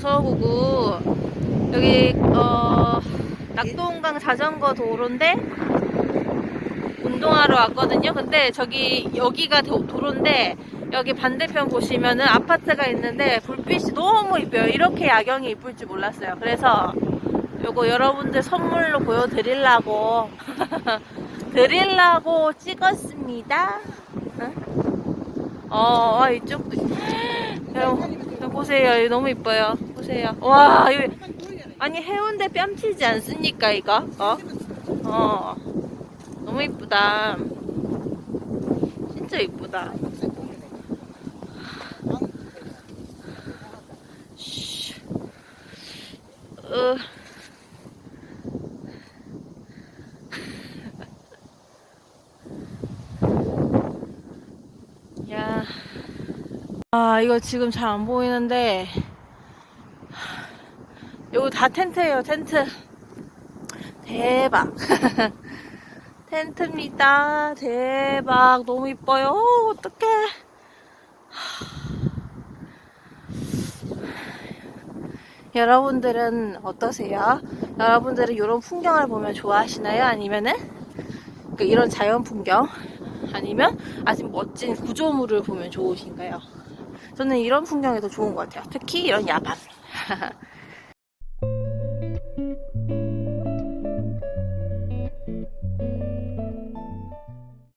강서구고 여기 어, 낙동강 자전거 도로인데 운동하러 왔거든요. 근데 저기 여기가 도, 도로인데 여기 반대편 보시면은 아파트가 있는데 불빛이 너무 이뻐요. 이렇게 야경이 이쁠 줄 몰랐어요. 그래서 요거 여러분들 선물로 보여드리려고 드릴라고 찍었습니다. 어, 와, 이쪽. 여러분, 보세요. 너무 이뻐요. 보세요. 와, 여기 아니 해운대 뺨치지 않습니까 이거? 어? 어. 너무 이쁘다. 진짜 이쁘다. 쉬. 어. 야. 아, 이거 지금 잘 안 보이는데. 이거 다 텐트예요, 텐트. 대박. 텐트입니다. 대박. 너무 이뻐요. 어, 어떡해. 여러분들은 어떠세요? 여러분들은 이런 풍경을 보면 좋아하시나요? 아니면은 그 이런 자연 풍경? 아니면 아주 멋진 구조물을 보면 좋으신가요? 저는 이런 풍경이 더 좋은 것 같아요. 특히 이런 야밤.